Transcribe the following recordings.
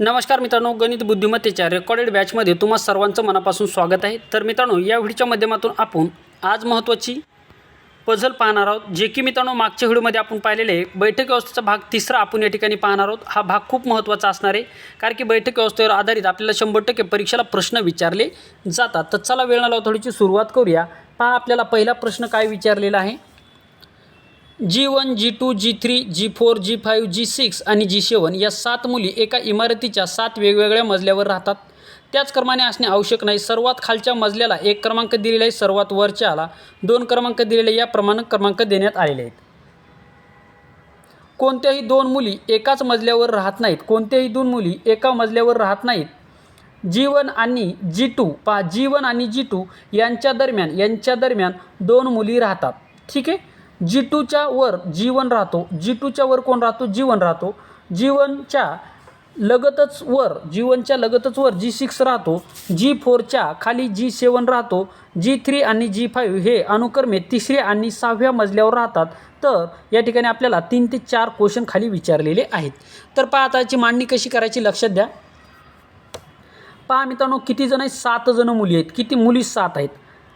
नमस्कार मित्रांनो गणित बुद्धिमत्तेच्या रेकॉर्डेड बॅचमध्ये तुम्हा सर्वांचं मनापासून स्वागत आहे. तर मित्रांनो या व्हिडिओच्या माध्यमातून आपण आज महत्त्वाची पझल पाहणार आहोत जे की मित्रांनो मागच्या व्हिडिओमध्ये आपण पाहिलेले आहे. बैठक व्यवस्थेचा भाग तिसरा आपण या ठिकाणी पाहणार आहोत. हा भाग खूप महत्त्वाचा असणार आहे कारण की बैठक व्यवस्थेवर आधारित आपल्याला शंभर टक्के परीक्षेला प्रश्न विचारले जातात. तर चला वेळ न थोडीशी सुरुवात करूया. पहा आपल्याला पहिला प्रश्न काय विचारलेला आहे? G one G two G three G four G five G six आणि जी सेवन या सात मुली एका इमारतीच्या सात वेगवेगळ्या मजल्यावर राहतात. त्याच क्रमाने असणे आवश्यक नाही. सर्वात खालच्या मजल्याला एक क्रमांक दिलेला आहे. सर्वात वरच्याला दोन क्रमांक दिलेले या प्रमाणे क्रमांक देण्यात आलेले आहेत. कोणत्याही दोन मुली एकाच मजल्यावर राहत नाहीत. कोणत्याही दोन मुली एका मजल्यावर राहत नाहीत. जी वन आणि जी टू पहा. जी वन आणि जी टू यांच्या दरम्यान यांच्या दरम्यान दोन मुली राहतात. ठीक आहे? जी टूच्या वर जीवन राहतो. जी टूच्या वर कोण राहतो? जीवन राहतो. जीवनच्या लगतच वर जीवनच्या लगतच वर जी सिक्स राहतो जी फोरच्या खाली जी सेवन राहतो जी थ्री आणि जी फाईव्ह हे अनुक्रमे तिसऱ्या आणि सहाव्या मजल्यावर राहतात. तर या ठिकाणी आपल्याला तीन ते चार क्वेश्चन खाली विचारलेले आहेत. तर पहा आताची मांडणी कशी करायची लक्षात द्या. पहा मित्रांनो किती जण आहेत? सात जण मुली आहेत. किती मुली सात आहेत?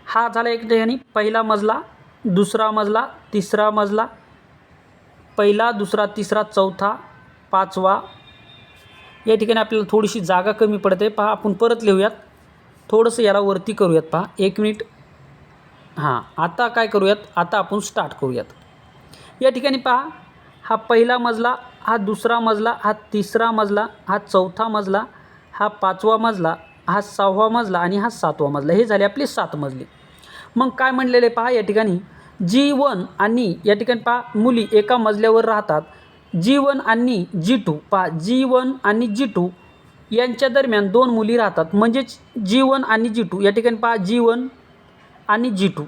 हा झाला एक ठिकाणी. पहिला मजला दुसरा मजला तिसरा मजला पहिला दुसरा तिसरा चौथा पाचवा. या ठिकाणी आपल्याला थोडीशी जागा कमी पडते. पहा आपण परत लिहूयात. थोडंसं याला वरती करूयात पहा. एक मिनिट. हां आता काय करूयात? आता आपण स्टार्ट करूयात. या ठिकाणी पहा हा पहिला मजला हा दुसरा मजला हा तिसरा मजला हा चौथा मजला हा पाचवा मजला हा सहावा मजला आणि हा सातवा मजला. हे झाले आपले सात मजले. मग काय म्हणलेले पहा या ठिकाणी? जी वन आणि या ठिकाणी पहा मुली एका मजल्यावर राहतात. जी वन आणि जी टू पहा जी वन आणि जी टू यांच्या दरम्यान दोन मुली राहतात. म्हणजेच जी वन आणि जी टू या ठिकाणी पहा जी वन आणि जी टू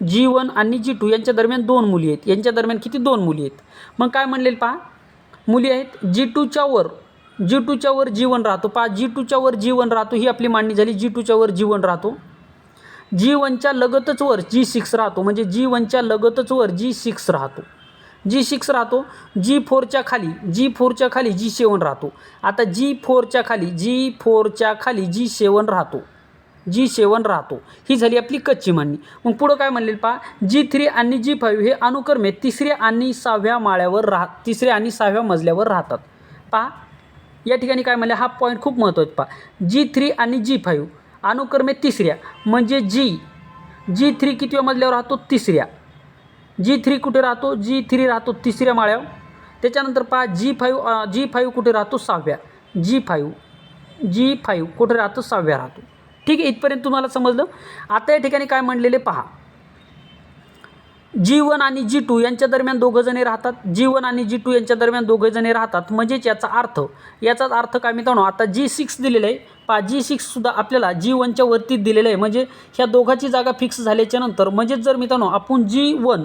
जी वन आणि जी टू यांच्या दरम्यान दोन मुली आहेत. यांच्या दरम्यान किती? दोन मुली आहेत. मग काय म्हणलेलं पहा? मुली आहेत जी टूच्या वर जी टूच्या वर जीवन राहतो. पहा जी टूच्या वर जीवन राहतो ही आपली मांडणी झाली. जी टूच्या वर जीवन राहतो. जी वनच्या लगतच वर जी सिक्स राहतो म्हणजे जी वनच्या लगतच वर जी सिक्स राहतो. जी सिक्स राहतो जी फोरच्या खाली जी फोरच्या खाली जी सेवन राहतो. आता जी फोरच्या खाली जी फोरच्या खाली जी सेवन राहतो जी सेवन राहतो ही झाली आपली कच्ची मांडणी. मग पुढं काय म्हणलेलं पहा? जी थ्री आणि जी फाईव्ह हे अनुक्रमे तिसऱ्या आणि सहाव्या माळ्यावर राह तिसऱ्या आणि सहाव्या मजल्यावर राहतात. पहा या ठिकाणी काय म्हणले? हा पॉईंट खूप महत्त्वाचा पहा जी थ्री आणि जी फाईव्ह अनुक्रमे तिसऱ्या. म्हणजे जी जी थ्री कितव्या मजल्यावर राहतो? तिसऱ्या. जी थ्री कुठे राहतो? जी थ्री राहतो तिसऱ्या माळ्यावर. त्याच्यानंतर पहा जी फाईव्ह जी फाईव्ह कुठे राहतो? सहाव्या. जी फाईव्ह जी फाईव्ह कुठे राहतो? सहाव्या राहतो. ठीक आहे इथपर्यंत तुम्हाला समजलं? आता या ठिकाणी काय म्हणलेले पहा. जी वन आणि जी टू यांच्या दरम्यान दोघंजणे राहतात. जी वन आणि जी टू यांच्या दरम्यान दोघंजणे राहतात. म्हणजेच याचा अर्थ याचाच अर्थ काय मित्रांनो? आता जी सिक्स दिलेलं आहे. जी सिक्ससुद्धा आपल्याला जी वनच्या वरती दिलेलं आहे. म्हणजे ह्या दोघाची जागा फिक्स झाल्याच्यानंतर म्हणजेच जर मित्रांनो आपण जी वन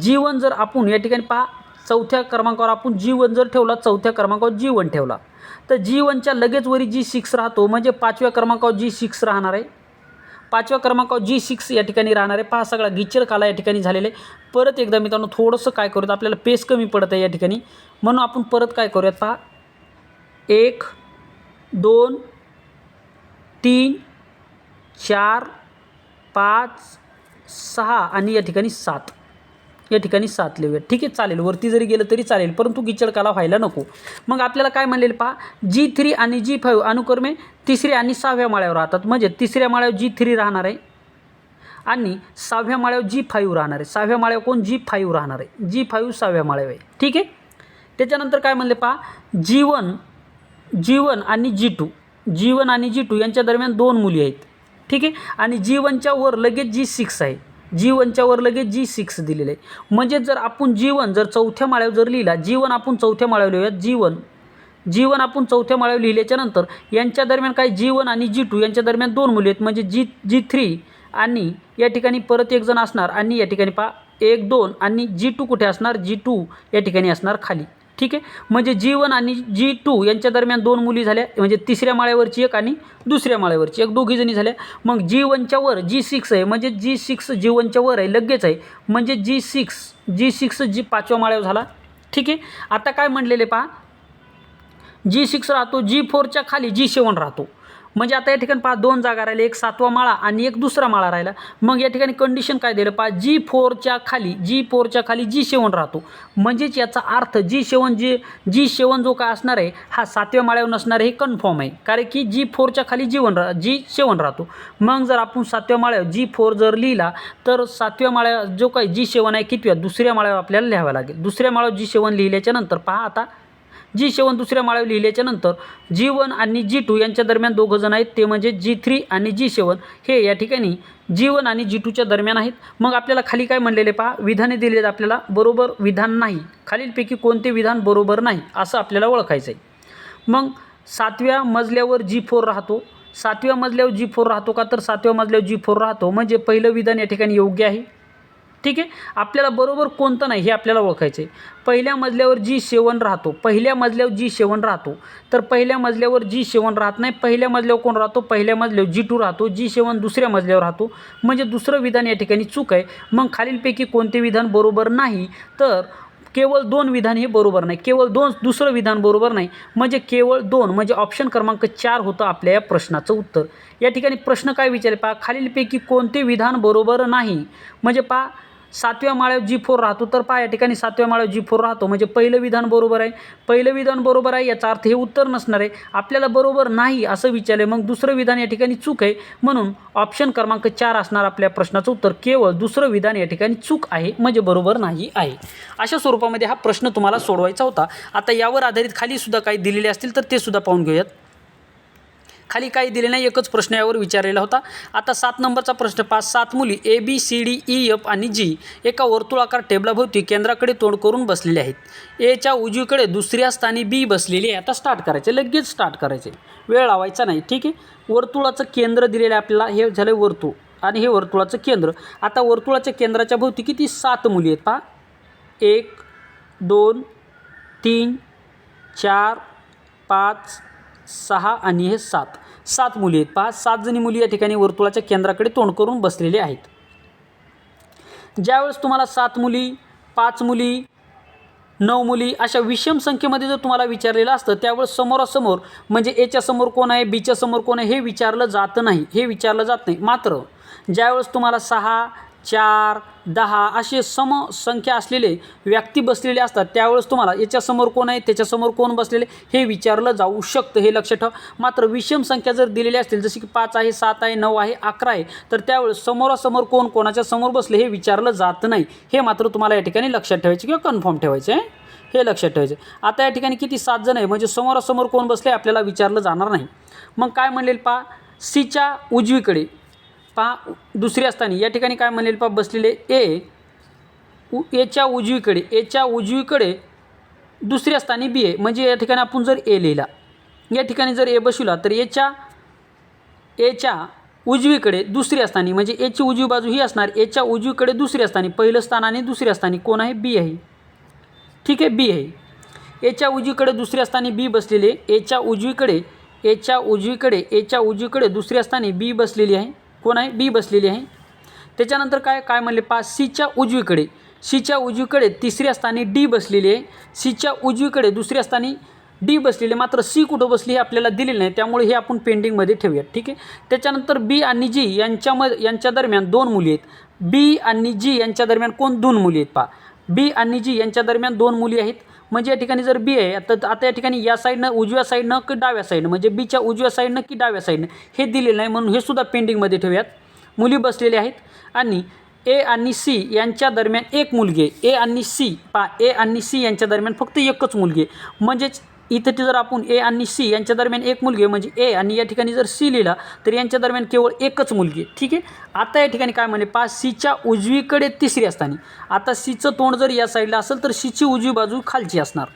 जी वन जर आपण या ठिकाणी पहा चौथ्या क्रमांकावर आपण जी वन जर ठेवला चौथ्या क्रमांकावर जी वन ठेवला तर जी वनच्या लगेच वरी जी सिक्स राहतो. म्हणजे पाचव्या क्रमांकावर जी सिक्स राहणार आहे. पाचव्या क्रमांकावर जी सिक्स या ठिकाणी राहणार आहे. पहा सगळा गिचर काला या ठिकाणी झालेला आहे. परत एकदा मित्रांनो थोडंसं काय करूयात आपल्याला पेस कमी पडत आहे या ठिकाणी. म्हणून आपण परत काय करूयात पहा. एक दोन तीन चार पाच सहा आणि या ठिकाणी सात. या ठिकाणी सात लिहूया. ठीक आहे चालेल. वरती जरी गेलं तरी चालेल परंतु गिचडकाला व्हायला नको. मग आपल्याला काय म्हणलेलं पहा? जी थ्री आणि जी फाईव्ह अनुक्रमे तिसऱ्या आणि सहाव्या माळ्यावर राहतात. म्हणजे तिसऱ्या माळ्यावर जी थ्री राहणार आहे आणि सहाव्या माळ्यावर जी फाईव्ह राहणार आहे. सहाव्या माळ्यावर कोण? जी फाईव्ह राहणार आहे. जी फाईव्ह सहाव्या माळ्यावर आहे. ठीक आहे? त्याच्यानंतर काय म्हणले पहा? जी वन जी वन आणि जी टू. जीवन आणि जी टू यांच्या दरम्यान दोन मुली आहेत. ठीक आहे? आणि जी वनच्या वर लगेच जी सिक्स आहे जी वनच्या वर लगेच जी सिक्स दिलेलं आहे. म्हणजे जर आपण जीवन जर चौथ्या माळ्यावर जर लिहिला जीवन आपण चौथ्या माळ्यावर लिहूयात? जीवन. जीवन आपण चौथ्या माळ्यावर लिहिल्याच्या नंतर यांच्या दरम्यान काय जीवन आणि जी टू यांच्या दरम्यान दोन मुली आहेत. म्हणजे जी जी थ्री आणि या ठिकाणी परत एक जण असणार आणि या ठिकाणी पा एक दोन आणि जी टू कुठे असणार? जी टू या ठिकाणी असणार खाली. ठीक आहे? म्हणजे जी वन आणि जी टू यांच्या दरम्यान दोन मुली झाल्या. म्हणजे तिसऱ्या माळ्यावरची एक आणि दुसऱ्या माळ्यावरची एक दोघी जणी झाल्या. मग जी वनच्या वर जी सिक्स आहे. म्हणजे जी सिक्स जी वनच्या वर आहे. लगेच आहे. म्हणजे जी सिक्स जी सिक्स जी पाचव्या माळ्यावर झाला. ठीक आहे? आता काय म्हणलेले पहा? जी सिक्स राहतो जी फोरच्या खाली जी सेवन राहतो. म्हणजे आता या ठिकाणी पहा दोन जागा राहिल्या एक सातवा माळा आणि एक दुसरा माळा राहिला. मग या ठिकाणी कंडिशन काय दिलं? पहा जी फोरच्या खाली जी फोरच्या खाली जी सेवन राहतो. म्हणजेच याचा अर्थ जी सेवन जी जी सेवन जो काय असणार आहे हा सातव्या माळ्यावर नसणार हे कन्फर्म आहे. कारण की जी फोरच्या खाली जीवन रा जी सेवन राहतो. मग जर आपण सातव्या माळ्यावर जी फोर जर लिहिला तर सातव्या माळ्या जो काही जी सेवन आहे कितव्या? दुसऱ्या माळ्यावर आपल्याला लिहावं लागेल. दुसऱ्या माळ्यावर जी सेवन लिहिल्याच्या नंतर पहा आता जी सेवन दुसऱ्या माळ्यावर लिहिल्याच्या नंतर जी वन आणि जी टू यांच्या दरम्यान दोघं जण आहेत ते म्हणजे जी थ्री आणि जी सेवन हे या ठिकाणी जी वन आणि जी टूच्या दरम्यान आहेत. मग आपल्याला खाली काय म्हणलेले पहा? विधाने दिलेत आपल्याला बरोबर विधान नाही. खालीलपैकी कोणते विधान बरोबर नाही असं आपल्याला ओळखायचं आहे मग सातव्या मजल्यावर जी फोर राहतो. सातव्या मजल्यावर जी फोर राहतो का? तर सातव्या मजल्यावर जी फोर राहतो. म्हणजे पहिलं विधान या ठिकाणी योग्य आहे. ठीक आहे? आपल्याला बरोबर कोणतं नाही हे आपल्याला ओळखायचं आहे पहिल्या मजल्यावर जी सेवन राहतो पहिल्या मजल्यावर जी सेवन राहतो तर पहिल्या मजल्यावर जी सेवन राहत नाही पहिल्या मजल्यावर कोण राहतो? पहिल्या मजल्यावर जी टू राहतो जी सेवन दुसऱ्या मजल्यावर राहतो. म्हणजे दुसरं विधान या ठिकाणी चूक आहे. मग खालीलपैकी कोणते विधान बरोबर नाही तर केवळ दोन विधान हे बरोबर नाही. केवळ दोन दुसरं विधान बरोबर नाही. म्हणजे केवळ दोन म्हणजे ऑप्शन क्रमांक चार होतं आपल्या या प्रश्नाचं उत्तर. या ठिकाणी प्रश्न काय विचारले पहा? खालीलपैकी कोणते विधान बरोबर नाही? म्हणजे पहा सातव्या माळ्यावर जी फोर राहतो तर पहा या ठिकाणी सातव्या माळ्यावर जी फोर राहतो. म्हणजे पहिलं विधान बरोबर आहे. पहिलं विधान बरोबर आहे याचा अर्थ हे उत्तर नसणार आहे. आपल्याला बरोबर नाही असं विचारलं मग दुसरं विधान या ठिकाणी चूक आहे. म्हणून ऑप्शन क्रमांक चार असणार आपल्या प्रश्नाचं उत्तर. केवळ दुसरं विधान या ठिकाणी चूक आहे म्हणजे बरोबर नाही आहे. अशा स्वरूपामध्ये हा प्रश्न तुम्हाला सोडवायचा होता. आता यावर आधारित खाली सुद्धा काही दिलेले असतील तर ते सुद्धा पाहून घेऊयात. खाली काही दिले नाही एकच प्रश्न यावर विचारलेला होता. आता सात नंबरचा प्रश्न पाच सात मुली A B C D E F आणि जी एका वर्तुळाकार टेबलाभोवती केंद्राकडे तोंड करून बसलेले आहेत. एच्या उजवीकडे दुसऱ्या स्थानी बी बसलेली आहे. आता स्टार्ट करायचे. लगेच स्टार्ट करायचे. वेळ लावायचा नाही. ठीक आहे? वर्तुळाचं केंद्र दिलेलं आहे आपल्याला. हे झालं वर्तुळ आणि हे वर्तुळाचं केंद्र. आता वर्तुळाच्या केंद्राच्या भोवती किती सात मुली आहेत पहा. एक दोन तीन चार पाच सहा आणि हे सात. सात मुली आहेत. पहा सात जणी मुली या ठिकाणी वर्तुळाच्या केंद्राकडे तोंड करून बसलेले आहेत. ज्यावेळेस तुम्हाला सात मुली पाच मुली नऊ मुली अशा विषम संख्येमध्ये जर तुम्हाला विचारलेलं असतं त्यावेळेस समोरासमोर म्हणजे एच्या समोर कोण आहे बीच्या समोर कोण आहे हे विचारलं जात नाही. हे विचारलं जात नाही. मात्र ज्यावेळेस तुम्हाला सहा चार दहा असे सम संख्या असलेले व्यक्ती बसलेले असतात. त्यावेळेस तुम्हाला याच्यासमोर कोण आहे त्याच्यासमोर कोण बसलेले हे विचारलं जाऊ शकतं हे लक्षात ठेवा. मात्र विषम संख्या जर दिलेली असतील जसे की पाच आहे सात आहे नऊ आहे अकरा आहे तर त्यावेळेस समोरासमोर कोण कोणाच्या समोर बसले हे विचारलं जात नाही. हे मात्र तुम्हाला या ठिकाणी लक्षात ठेवायचे किंवा कन्फर्म ठेवायचे आहे हे लक्षात ठेवायचे. आता या ठिकाणी किती सात जण आहे म्हणजे समोरासमोर कोण बसले आपल्याला विचारलं जाणार नाही. मग काय म्हणेल पा सीच्या उजवीकडे पहा दुसऱ्या स्थानी या ठिकाणी काय म्हणेल पहा बसलेले ए उ एच्या उजवीकडे एच्या उजवीकडे दुसऱ्या स्थानी बी ए. म्हणजे या ठिकाणी आपण जर ए लिहिला या ठिकाणी जर ए बसवला तर एच्या एच्या उजवीकडे दुसऱ्या स्थानी म्हणजे एची उजवी बाजू ही असणार एच्या उजवीकडे दुसऱ्या स्थानी पहिलं स्थान आणि दुसऱ्या स्थानी कोण आहे? बी आहे. ठीक आहे? बी आहे. एच्या उजवीकडे दुसऱ्या स्थानी बी बसलेली आहे. एच्या उजवीकडे एच्या उजवीकडे एच्या उजवीकडे दुसऱ्या स्थानी बी बसलेली आहे. कोण आहे? बी बसलेली आहे. त्याच्यानंतर काय काय म्हणले? पा सीच्या उजवीकडे. सीच्या उजवीकडे तिसऱ्या स्थानी डी बसलेली आहे. सीच्या उजवीकडे दुसऱ्या स्थानी डी बसलेली मात्र सी कुठं बसली हे आपल्याला दिलेलं नाही. त्यामुळे हे आपण पेंडिंगमध्ये ठेवूयात. ठीक आहे? त्याच्यानंतर बी आणि जी यांच्याम यांच्या दरम्यान दोन मुली आहेत. बी आणि जी यांच्या दरम्यान कोण? दोन मुली आहेत पा बी आणि जी यांच्या दरम्यान दोन मुली आहेत. म्हणजे या ठिकाणी जर बी आहे तर आता या ठिकाणी या साईडनं उजव्या साईडनं की डाव्या साईडनं म्हणजे बीच्या उजव्या साईडनं की डाव्या साईडनं हे दिलेलं नाही म्हणून हे सुद्धा पेंडिंगमध्ये ठेवूयात. मुली बसलेल्या आहेत आणि ए आणि सी यांच्या दरम्यान एक मुलगी आहे. ए आणि सी पा ए आणि सी यांच्या दरम्यान फक्त एकच मुलगी आहे. म्हणजेच इथं ते जर आपण ए आणि सी यांच्या दरम्यान एक मुलगी म्हणजे ए आणि या ठिकाणी जर सी लिहिला तर यांच्या दरम्यान केवळ एकच मुलगी ठीक आहे? आता या ठिकाणी काय म्हणे पा सीच्या उजवीकडे तिसरी असताना. आता सीचं तोंड जर या साईडला असेल तर सीची उजवी बाजू खालची असणार.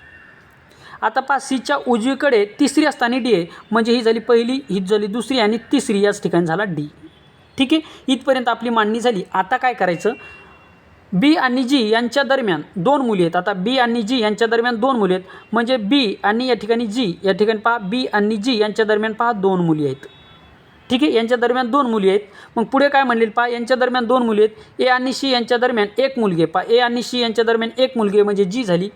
आता पा सीच्या उजवीकडे तिसरी असताना डी आहे म्हणजे ही झाली पहिली ही झाली दुसरी आणि तिसरी याच ठिकाणी झाला डी ठीक आहे? इथपर्यंत आपली मांडणी झाली. आता काय करायचं? बी आणि जी यांच्या दरम्यान दोन मुली आहेत. आता बी आणि जी यांच्या दरम्यान दोन मुली आहेत. म्हणजे बी आणि या ठिकाणी जी या ठिकाणी पहा बी आणि जी यांच्या दरम्यान पहा दोन मुली आहेत. ठीक आहे यांच्या दरम्यान दोन मुली आहेत. मग पुढे काय म्हणले पा यांच्या दरम्यान दोन मुली आहेत. ए आणि शी यांच्या दरम्यान एक मुलगी आहे. पा ए आणि शी यांच्या दरम्यान एक मुलगी आहे म्हणजे जी झाली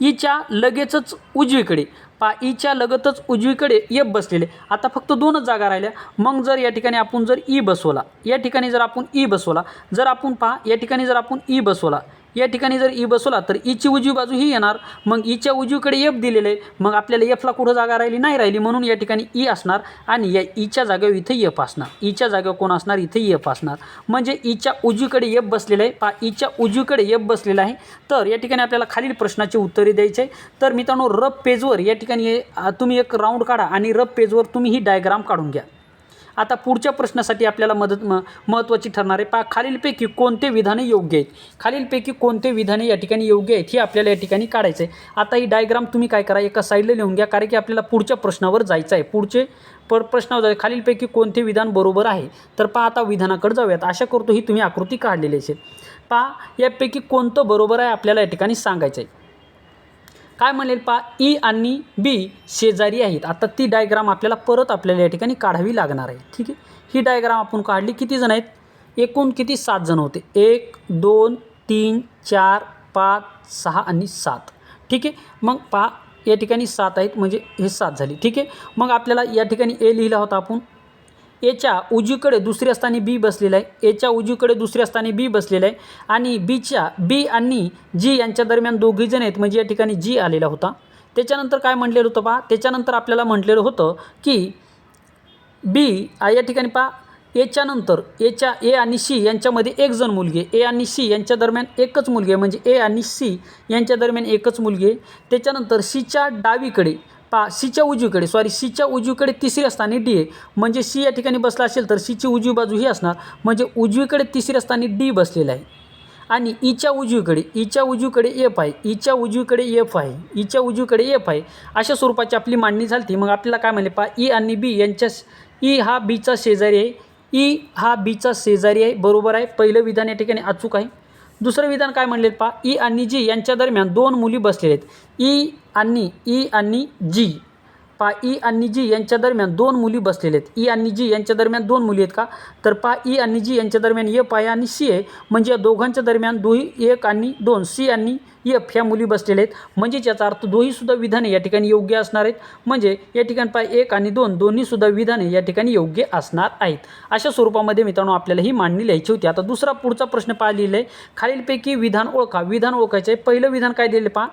ईच्या लगेचच उजवीकडे. पा ईच्या लगतच उजवीकडे एफ बसलेले. आता फक्त दोनच जागा राहिल्या. मग जर या ठिकाणी आपण जर ई बसवला या ठिकाणी जर आपण ई बसवला जर आपण पहा या ठिकाणी जर आपण ई बसवला या ठिकाणी जर ई बसवला तर ईची उजवी बाजू ही येणार मग ईच्या उजवीकडे एफ दिलेलं आहे मग आपल्याला एफला कुठं जागा राहिली? नाही राहिली. म्हणून या ठिकाणी ई असणार आणि या ईच्या जागेवर इथे एफ असणार. ईच्या जागेवर कोण असणार? इथे एफ असणार. म्हणजे ईच्या उजवीकडे एफ बसलेलं आहे. पा ईच्या उजवीकडे एफ बसलेला आहे. तर या ठिकाणी आपल्याला खालील प्रश्नाची उत्तरे द्यायची आहे तर मित्रांनो रफ पेजवर या ठिकाणी तुम्ही एक राऊंड काढा आणि रफ पेजवर तुम्ही ही डायग्राम काढून घ्या. आता पुढच्या प्रश्नासाठी आपल्याला मदत म महत्त्वाची ठरणार आहे. पा खालीलपैकी कोणते विधाने योग्य आहेत? खालीलपैकी कोणते विधाने या ठिकाणी योग्य आहेत? हे आपल्याला या ठिकाणी काढायचं आहे. आता ही डायग्राम तुम्ही काय करा एका साईडला लिहून घ्या कारण की आपल्याला पुढच्या प्रश्नावर जायचं आहे. पुढचे पर प्रश्नावर जायचं खालीलपैकी कोणते विधान बरोबर आहे? तर पहा आता विधानाकडे जाऊयात. आशा करतो ही तुम्ही आकृती काढलेली असेल. पहा यापैकी कोणतं बरोबर आहे आपल्याला या ठिकाणी सांगायचं आहे. काय म्हणेल पा ई आणि बी शेजारी आहेत. आता ती डायग्राम आपल्याला परत आपल्याला या ठिकाणी काढावी लागणार आहे. ठीक आहे? ही डायग्राम आपण काढली किती जण आहेत? एकूण किती? सात जण होते. एक दोन तीन चार पाच सहा आणि सात. ठीक आहे? मग पा या ठिकाणी सात आहेत म्हणजे हे सात झाली. ठीक आहे? मग आपल्याला या ठिकाणी ए लिहिला होता आपण. एच्या उजवीकडे दुसऱ्या स्थानी बी बसलेला आहे. एच्या उजवीकडे दुसऱ्या स्थानी बी बसलेला आहे. आणि बीच्या बी आणि जी यांच्या दरम्यान दोघीजण आहेत. म्हणजे या ठिकाणी जी आलेला होता. त्याच्यानंतर काय म्हटलेलं होतं पहा. त्याच्यानंतर आपल्याला म्हटलेलं होतं की बी या ठिकाणी पहा. एच्या नंतर एच्या ए आणि सी यांच्यामध्ये एक जण मुलगी ए आणि सी यांच्या दरम्यान एकच मुलगी आहे. म्हणजे ए आणि सी यांच्या दरम्यान एकच मुलगी आहे. त्याच्यानंतर सीच्या डावीकडे पा सीच्या उजवीकडे सॉरी सीच्या उजवीकडे तिसरी स्थानी डी आहे. म्हणजे सी या ठिकाणी बसला असेल तर सीची उजवी बाजू ही असणार. म्हणजे उजवीकडे तिसऱ्या स्थानी डी बसलेला आहे. आणि ईच्या उजवीकडे ईच्या उजवीकडे एफ आहे ईच्या उजवीकडे एफ आहे ईच्या उजवीकडे एफ आहे. अशा स्वरूपाची आपली मांडणी झाली मग आपल्याला काय म्हणले पा ई आणि बी यांच्या ई हा बीचा शेजारी आहे. ई हा बीचा शेजारी आहे. बरोबर आहे. पहिलं विधान या ठिकाणी अचूक आहे. दुसरं विधान काय म्हणले पा ई आणि जी यांच्या दरम्यान दोन मुली बसलेल्या आहेत. ई आणि ई आणि जी. पा ई आणि जी यांच्या दरम्यान दोन मुली बसलेल्या आहेत. ई आणि जी यांच्या दरम्यान दोन मुली आहेत का? तर पा ई आणि जी यांच्या दरम्यान एफ आहे आणि सी आहे. म्हणजे या दोघांच्या दरम्यान दोही एक आणि दोन सी आणि एफ ह्या मुली बसलेल्या आहेत. म्हणजेच याचा अर्थ दोहीसुद्धा विधाने या ठिकाणी योग्य असणार आहेत. म्हणजे या ठिकाणी पा एक आणि दोन दोन्हीसुद्धा विधाने या ठिकाणी योग्य असणार आहेत. अशा स्वरूपामध्ये मित्रांनो आपल्याला ही मांडणी लिहायची होती. आता दुसरा पुढचा प्रश्न पाहिलेला लिहिलं आहे. खालीलपैकी विधान ओळखा. विधान ओळखायचं आहे. पहिलं विधान काय दिले पहा?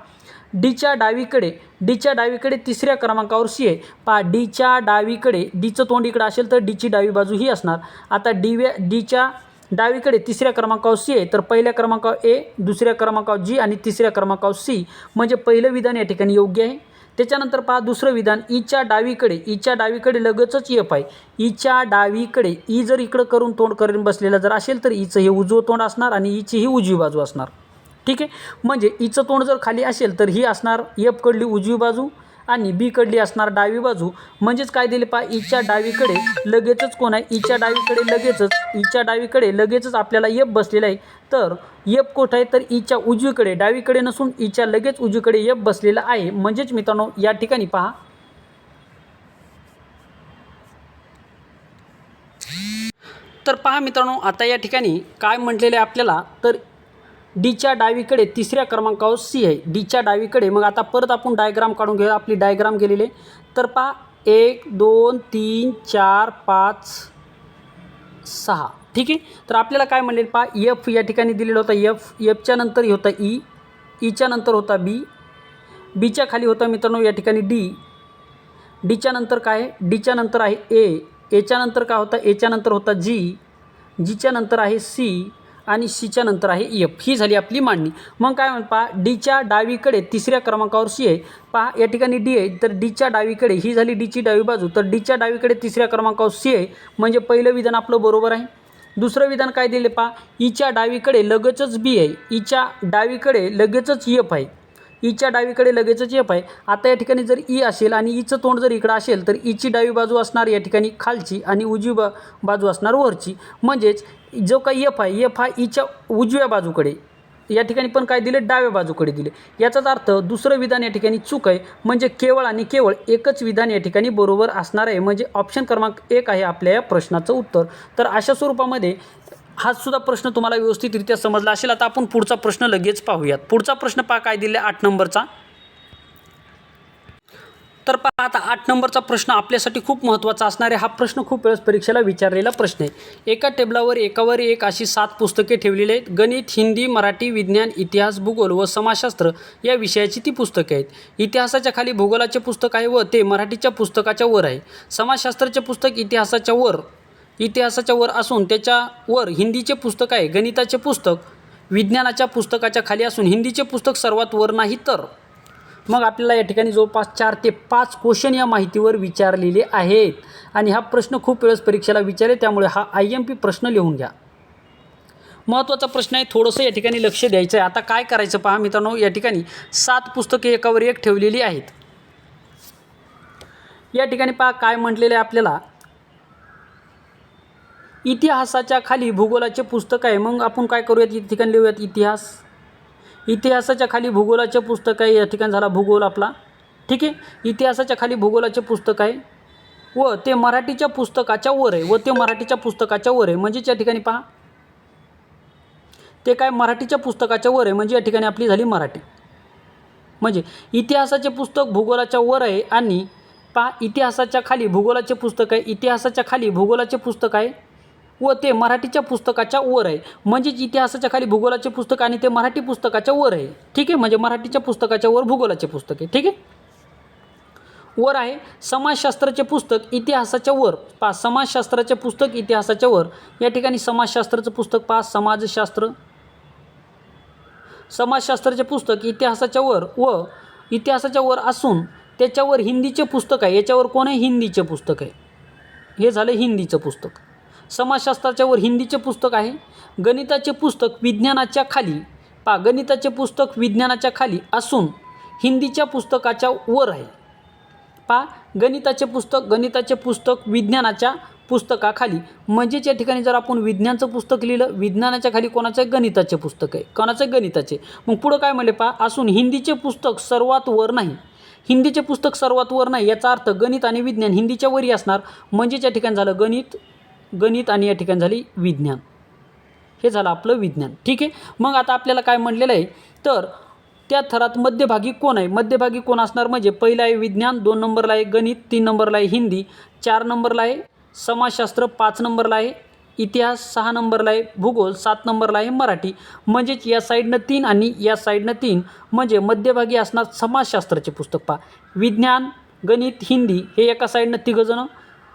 डीच्या डावीकडे डीच्या डावीकडे तिसऱ्या क्रमांकावर सी आहे. पहा डीच्या डावीकडे डीचं तोंड इकडं असेल तर डीची डावी बाजू ही असणार. आता डीव्या डीच्या डावीकडे तिसऱ्या क्रमांकावर सी आहे तर पहिल्या क्रमांकावर ए दुसऱ्या क्रमांकावर जी आणि तिसऱ्या क्रमांकावर सी. म्हणजे पहिलं विधान या ठिकाणी योग्य आहे. त्याच्यानंतर पहा दुसरं विधान ईच्या डावीकडे ईच्या डावीकडे लगेचच एफ आहे. ईच्या डावीकडे ई जर इकडं करून तोंड करून बसलेलं जर असेल तर ईचं हे उजवं तोंड असणार आणि ईची ही उजवी बाजू असणार. ठीक आहे? म्हणजे ईचं तोंड जर खाली असेल तर ही असणार एफ कडली उजवी बाजू आणि बी कडली असणार डावी बाजू. म्हणजेच काय दिले पा ईच्या डावीकडे लगेचच कोण आहे? ईच्या डावीकडे लगेचच ईच्या डावीकडे लगेचच आपल्याला एफ बसलेला आहे. तर एफ कोठ आहे? तर ईच्या उजवीकडे डावीकडे नसून ईच्या लगेच उजवीकडे एफ बसलेला आहे. म्हणजेच मित्रांनो या ठिकाणी पहा. तर पहा मित्रांनो आता या ठिकाणी काय म्हटलेलं आहे आपल्याला? तर डीच्या डावीकडे तिसऱ्या क्रमांकावर सी आहे. डीच्या डावीकडे. मग आता परत आपण डायग्राम काढून घेऊया. आपली डायग्राम गेलेली आहे. तर पहा एक दोन तीन चार पाच सहा. ठीक आहे? तर आपल्याला काय म्हणले पहा एफ या ठिकाणी दिलेला होता एफ एफच्या नंतर होता e. e ई ईच्या नंतर होता बी बीच्या खाली होता मित्रांनो या ठिकाणी डी डीच्या नंतर काय आहे? डीच्या नंतर आहे ए एच्या नंतर काय होता? एच्या नंतर होता जी जीच्या नंतर आहे सी आणि सीच्या नंतर आहे एफ ही झाली आपली मांडणी. मग काय म्हणत पहा डीच्या डावीकडे तिसऱ्या क्रमांकावर सी आहे. पहा या ठिकाणी डी आहे. तर डीच्या डावीकडे ही झाली डीची डावी बाजू. तर डीच्या डावीकडे तिसऱ्या क्रमांकावर सी आहे. म्हणजे पहिलं विधान आपलं बरोबर आहे. दुसरं विधान काय दिले पहा ईच्या डावीकडे लगेचच बी आहे. ईच्या डावीकडे लगेचच एफ आहे. ईच्या डावीकडे लगेचच एफ आहे. आता या ठिकाणी जर ई असेल आणि ईचं तोंड जर इकडं असेल तर ईची डावी बाजू असणार या ठिकाणी खालची आणि उजवी बा बाजू असणार वरची. म्हणजेच जो काही एफ आहे एफ हा e ईच्या उजव्या बाजूकडे या ठिकाणी पण काय दिले? डाव्या बाजूकडे दिले. याचाच अर्थ दुसरं विधान या ठिकाणी चूक आहे म्हणजे केवळ आणि केवळ एकच विधान या ठिकाणी बरोबर असणार आहे म्हणजे ऑप्शन क्रमांक एक आहे आपल्या या प्रश्नाचं उत्तर. तर अशा स्वरूपामध्ये हा सुद्धा प्रश्न तुम्हाला व्यवस्थितरित्या समजला असेल. आता आपण पुढचा प्रश्न लगेच पाहूयात. पुढचा प्रश्न पहा काय दिला? आठ नंबरचा. तर पहा आता आठ नंबरचा प्रश्न आपल्यासाठी खूप महत्त्वाचा असणार आहे हा प्रश्न खूप वेळेस परीक्षेला विचारलेला प्रश्न आहे. एका टेबलावर एकावर एक अशी सात पुस्तके ठेवलेली आहेत. गणित हिंदी मराठी विज्ञान इतिहास भूगोल व समाजशास्त्र या विषयाची ती पुस्तके आहेत. इतिहासाच्या खाली भूगोलाचे पुस्तक आहे व ते मराठीच्या पुस्तकाच्या वर आहे. समाजशास्त्राचे पुस्तक इतिहासाच्या वर इतिहासाच्या वर असून त्याच्यावर हिंदीचे पुस्तक आहे गणिताचे पुस्तक विज्ञानाच्या पुस्तकाच्या खाली असून हिंदीचे पुस्तक सर्वात वर नाही तर. मग आपल्याला या ठिकाणी जवळपास चार ते पाच क्वेश्चन या माहितीवर विचारलेले आहेत. आणि हा प्रश्न खूप वेळेस परीक्षेला विचारेल त्यामुळे हा आय एम पी प्रश्न लिहून घ्या. महत्त्वाचा प्रश्न आहे थोडंसं या ठिकाणी लक्ष द्यायचं आहे आता काय करायचं पहा मित्रांनो या ठिकाणी सात पुस्तके एकावर एक ठेवलेली आहेत. या ठिकाणी पहा काय म्हटलेलं आहे आपल्याला. इतिहासाच्या खाली भूगोलाचे पुस्तक आहे. मग आपण काय करूयात? या ठिकाणी लिहूयात इतिहास. इतिहासाच्या खाली भूगोलाचे पुस्तक आहे या ठिकाणी झाला भूगोल आपला. ठीक आहे? इतिहासाच्या खाली भूगोलाचे पुस्तक आहे. व ते मराठीच्या पुस्तकाच्या वर आहे. व ते मराठीच्या पुस्तकाच्या वर आहे. म्हणजेच या ठिकाणी पहा. ते काय मराठीच्या पुस्तकाच्या वर आहे. म्हणजे या ठिकाणी आपली झाली मराठी. म्हणजे इतिहासाचे पुस्तक भूगोलाच्या वर आहे आणि पहा इतिहासाच्या खाली भूगोलाचे पुस्तक आहे. इतिहासाच्या खाली भूगोलाचे पुस्तक आहे. व ते मराठीच्या पुस्तकाच्या वर आहे. म्हणजेच इतिहासाच्या खाली भूगोलाचे पुस्तक आणि ते मराठी पुस्तकाच्या वर आहे. ठीक आहे? म्हणजे मराठीच्या पुस्तकाच्या वर भूगोलाचे पुस्तक आहे. ठीक आहे? वर आहे समाजशास्त्राचे पुस्तक इतिहासाच्या वर. पा समाजशास्त्राचे पुस्तक इतिहासाच्या वर. या ठिकाणी समाजशास्त्राचं पुस्तक पा समाजशास्त्र. समाजशास्त्राचे पुस्तक इतिहासाच्या वर व इतिहासाच्या वर असून त्याच्यावर हिंदीचे पुस्तक आहे. याच्यावर कोण आहे? हिंदीचे पुस्तक आहे. हे झालं हिंदीचं पुस्तक. समाजशास्त्राच्या वर हिंदीचे पुस्तक आहे. गणिताचे पुस्तक विज्ञानाच्या खाली. पा गणिताचे पुस्तक विज्ञानाच्या खाली असून हिंदीच्या पुस्तकाच्या वर आहे. पा गणिताचे पुस्तक गणिताचे पुस्तक विज्ञानाच्या पुस्तकाखाली. म्हणजेच या ठिकाणी जर आपण विज्ञानचं पुस्तक लिहिलं विज्ञानाच्या खाली कोणाचं? आहे गणिताचे पुस्तक आहे. कोणाचं? आहे गणिताचे. मग पुढं काय म्हणले? पा असून हिंदीचे पुस्तक सर्वात वर नाही. हिंदीचे पुस्तक सर्वात वर नाही याचा अर्थ गणित आणि विज्ञान हिंदीच्या वरी असणार. म्हणजेच या ठिकाणी झालं गणित गणित आणि या ठिकाणी झाली विज्ञान. हे झालं आपलं विज्ञान. ठीक आहे? मग आता आपल्याला काय म्हणलेलं आहे? तर त्या थरात मध्यभागी कोण आहे? मध्यभागी कोण असणार म्हणजे पहिलं आहे विज्ञान दोन नंबरला आहे गणित तीन नंबरला आहे हिंदी चार नंबरला आहे समाजशास्त्र पाच नंबरला आहे इतिहास सहा नंबरला आहे भूगोल सात नंबरला आहे मराठी. म्हणजेच या साईडनं तीन आणि या साईडनं तीन म्हणजे मध्यभागी असणार समाजशास्त्राचे पुस्तक पहा. विज्ञान गणित हिंदी हे एका साईडनं तिघंजणं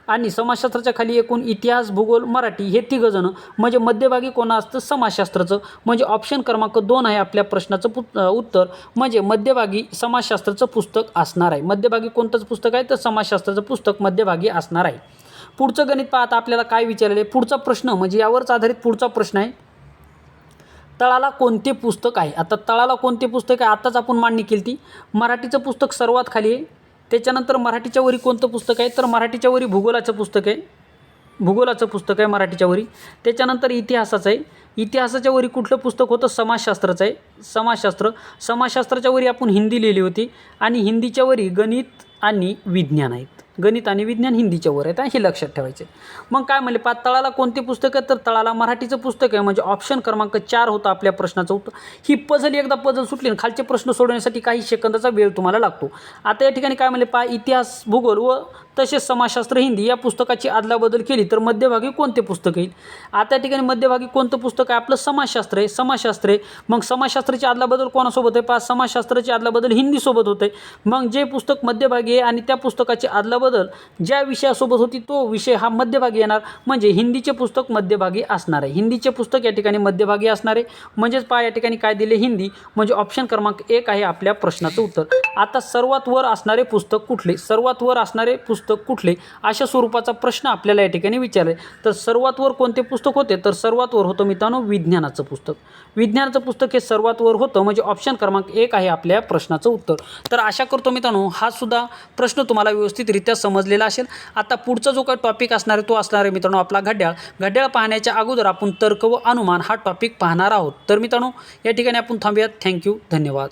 आणि समाजशास्त्राच्या खाली एकूण इतिहास भूगोल मराठी हे तिघंजणं म्हणजे मध्यभागी कोणा असतं? समाजशास्त्राचं. म्हणजे ऑप्शन क्रमांक दोन आहे आपल्या प्रश्नाचं पु उत्तर. म्हणजे मध्यभागी समाजशास्त्राचं पुस्तक असणार आहे. मध्यभागी कोणतंच पुस्तक आहे? तर समाजशास्त्राचं पुस्तक मध्यभागी असणार आहे. पुढचं गणित पाहता आपल्याला काय विचारलेलं आहे पुढचा प्रश्न म्हणजे यावरच आधारित पुढचा प्रश्न आहे. तळाला कोणते पुस्तक आहे? आता तळाला कोणते पुस्तक आहे? आत्ताच आपण मांडणी केली ती. मराठीचं पुस्तक सर्वात खाली आहे. त्याच्यानंतर मराठीच्या वरी कोणतं पुस्तक आहे? तर मराठीच्या वरी भूगोलाचं पुस्तक आहे. भूगोलाचं पुस्तक आहे मराठीच्या वरी. त्याच्यानंतर इतिहासाचं आहे. इतिहासाच्या वरी कुठलं पुस्तक होतं? समाजशास्त्राचं आहे. समाजशास्त्र. समाजशास्त्राच्या वरी आपण हिंदी लिहिली होती आणि हिंदीच्या वरी गणित आणि विज्ञान आहे. गणित आणि विज्ञान हिंदीच्या वर आहेत हे लक्षात ठेवायचे. मग काय म्हणले पाच तळाला कोणते पुस्तक आहे तर तळाला मराठीचं पुस्तक आहे म्हणजे ऑप्शन क्रमांक चार होता आपल्या प्रश्नाचं उत्तर. ही पझल एकदा पझल सुटली ना खालचे प्रश्न सोडवण्यासाठी काही सेकंदाचा वेळ तुम्हाला लागतो. आता या ठिकाणी काय म्हणले पा इतिहास भूगोल व तसेच समाजशास्त्र हिंदी या पुस्तकाची अदलाबदल केली तर मध्यभागी कोणते पुस्तक येईल आता या ठिकाणी मध्यभागी कोणतं पुस्तक आहे? आपलं समाजशास्त्र आहे समाजशास्त्र आहे. मग समाजशास्त्राची अदलाबदल कोणासोबत आहे? पा समाजशास्त्राची अदलाबदल हिंदीसोबत होते मग जे पुस्तक मध्यभागी आहे आणि त्या पुस्तकाची अदलाबदल बदल ज्या विषयासोबत होती तो विषय हा मध्यभागी येणार. म्हणजे हिंदीचे पुस्तक मध्यभागी असणार आहे. हिंदीचे पुस्तक या ठिकाणी मध्यभागी असणार आहे. म्हणजेच पा या ठिकाणी काय दिले हिंदी. म्हणजे ऑप्शन क्रमांक एक आहे आपल्या प्रश्नाचं उत्तर. आता सर्वात वर असणारे पुस्तक कुठले? सर्वात वर असणारे पुस्तक कुठले? अशा स्वरूपाचा प्रश्न आपल्याला या ठिकाणी विचारले. तर सर्वात वर कोणते पुस्तक होते? तर सर्वात वर होतं मित्रांनो विज्ञानाचं पुस्तक. विज्ञानाचं पुस्तक हे सर्वात वर होतं म्हणजे ऑप्शन क्रमांक एक आहे आपल्या प्रश्नाचं उत्तर. तर आशा करतो मित्रांनो हा सुद्धा प्रश्न तुम्हाला व्यवस्थितरित्या समजलेला असेल. आता पुढचा जो काही टॉपिक असणार आहे तो असणार आहे मित्रांनो आपला घड्याळ. घड्याळ पाहण्याच्या अगोदर आपण तर्क व अनुमान हा टॉपिक पाहणार आहोत. तर मित्रांनो या ठिकाणी आपण थांबूयात. थँक्यू धन्यवाद.